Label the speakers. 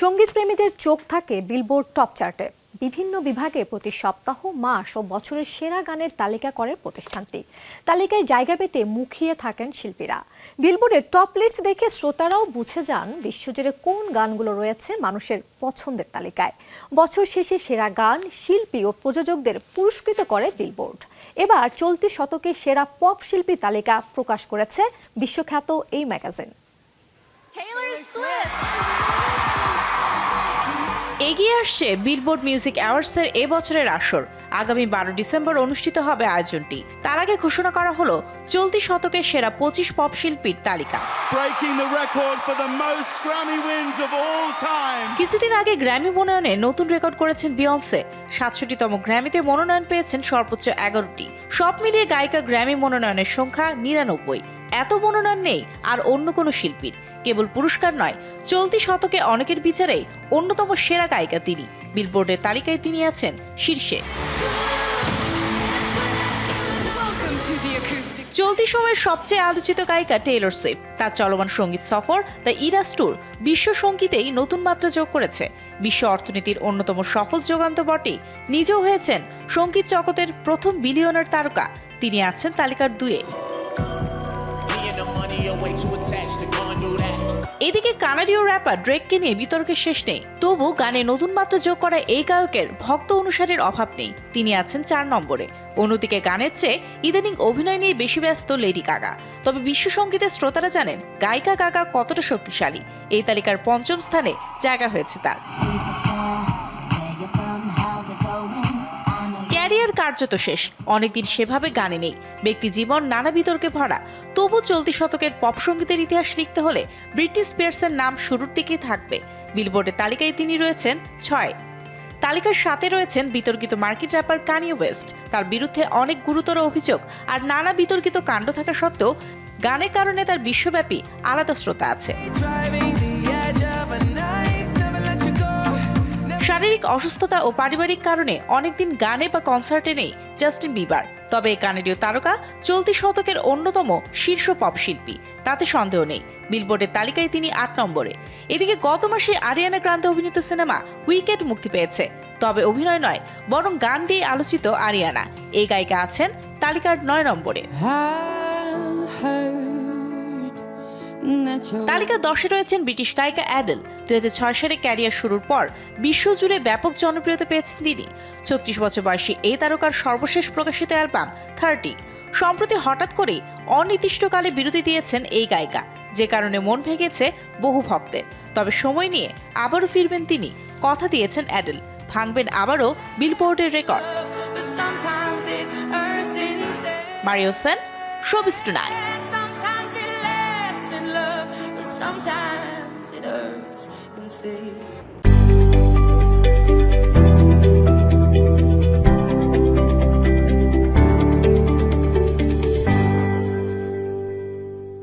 Speaker 1: সংগীত প্রেমীদের চোখ থাকে বিলবোর্ড টপ চার্টে। বিভিন্ন বিভাগে প্রতি সপ্তাহ, মাস ও বছরের সেরা গানের তালিকা করে প্রতিষ্ঠানটি। তালিকায় জায়গা পেতে মুখিয়ে থাকেন শিল্পীরা। বিলবোর্ডের টপ লিস্ট দেখে শ্রোতারাও বুঝে যান বিশ্বজুড়ে কোন গানগুলো রয়েছে মানুষের পছন্দের তালিকায়। বছর শেষে সেরা গান শিল্পী ও প্রযোজকদের পুরস্কৃত করে বিলবোর্ড। এবার চলতি শতকে সেরা পপ শিল্পী তালিকা প্রকাশ করেছে বিশ্বখ্যাত এই ম্যাগাজিন।
Speaker 2: Taylor Swift.
Speaker 3: এগিয়ে আসছে বিলবোর্ড মিউজিক অ্যাওয়ার্ডসের এ বছরের আসর। আগামী বারো ডিসেম্বর অনুষ্ঠিত হবে আয়োজনটি। তার আগে ঘোষণা করা হলো চলতি শতকের সেরা পঁচিশ পপ শিল্পীর তালিকা. কিছুদিন আগে গ্র্যামি মনোনয়নে নতুন রেকর্ড করেছেন বিয়ন্সে সাতষট্টিতম গ্র্যামিতে মনোনয়ন পেয়েছেন সর্বোচ্চ এগারোটি। সব মিলিয়ে গায়িকা গ্র্যামি মনোনয়নের সংখ্যা নিরানব্বই। এত মনোনয়ন নেই আর অন্য কোনো শিল্পীর। কেবল পুরস্কার নয়, চলতি শতকে অনেকের বিচারে অন্যতম সেরা গায়িকা তিনি। বিলবোর্ডের তালিকায় তিনি আছেন শীর্ষে। চলতি সময়ের সবচেয়ে আলোচিত গায়িকা টেইলর সুইফট। তার চলমান সংগীত সফর দ্য ইরাস ট্যুর বিশ্ব সঙ্গীতেই নতুন মাত্রা যোগ করেছে। বিশ্ব অর্থনীতির অন্যতম সফল যোগান্ত বটে নিজেও হয়েছেন সংগীত জগতের প্রথম বিলিয়নের তারকা। তিনি আছেন তালিকার দুয়ে। এদিকে কানাডীয় র্যাপার ড্রেককে নিয়ে বিতর্কের শেষ নেই। তবু গানে নতুন মাত্রা যোগ করা এই গায়কের ভক্ত অনুসারীর অভাব নেই। তিনি আছেন চার নম্বরে। অন্যদিকে গানের চেয়ে ইদানিং অভিনয় নিয়ে বেশি ব্যস্ত লেডি কাকা তবে বিশ্ব সঙ্গীতের শ্রোতারা জানেন, গায়িকা কাকা কতটা শক্তিশালী। এই তালিকার পঞ্চম স্থানে জায়গা হয়েছে তার। ক্যারিয়ার কার্যত শেষ। অনেকদিন সেভাবে গানে নেই। ব্যক্তি জীবন নানা বিতর্কে ভরা। তবু চলতি শতকের পপ সঙ্গীতের ইতিহাস লিখতে হলে ব্রিটিশ স্পিয়ার্সের নাম শুরুর দিকেই থাকবে। বিলবোর্ডের তালিকায় তিনি রয়েছেন ছয়। তালিকার সাথে রয়েছেন বিতর্কিত মার্কিন র্যাপার কানি ওয়েস্ট। তার বিরুদ্ধে অনেক গুরুতর অভিযোগ আর নানা বিতর্কিত কাণ্ড থাকা সত্ত্বেও গানের কারণে তার বিশ্বব্যাপী আলাদা শ্রোতা আছে। শারীরিক অসুস্থতা ও পারিবারিক কারণে অনেকদিন গানে বা কনসার্টে নেই জাস্টিন বিবার। তবে কানাডীয় তারকা চলতি শতকের অন্যতম শীর্ষ পপ শিল্পী। তাতে সন্দেহ নেই। বিলবোর্ডের তালিকায় তিনি আট নম্বরে। এদিকে গত মাসে আরিয়ানা গ্রান্তে অভিনীত সিনেমা উইকেট মুক্তি পেয়েছে। তবে অভিনয় নয়, বরং গান দিয়ে আলোচিত আরিয়ানা। এই গায়িকা আছেন তালিকার নয় নম্বরে। তালিকা দশে রয়েছেন ব্রিটিশ গায়িকা অ্যাডেল। দুই সালে ক্যারিয়ার শুরুর পর বিশ্বজুড়ে ব্যাপক জনপ্রিয়তা পেয়েছেন তিনি। ছত্রিশ বছর বয়সী এই তারকার সর্বশেষ প্রকাশিত অ্যালবাম থার্টি। সম্প্রতি হঠাৎ করেই অনির্দিষ্টকালে বিরতি দিয়েছেন এই গায়িকা যে কারণে মন ভেঙেছে বহু ভক্তের। তবে সময় নিয়ে আবারও ফিরবেন তিনি কথা দিয়েছেন অ্যাডেল। ভাঙবেন আবারও বিলবোর্ডের record. Mario Sen showbiz tonight.
Speaker 4: Sometimes it hurts instead.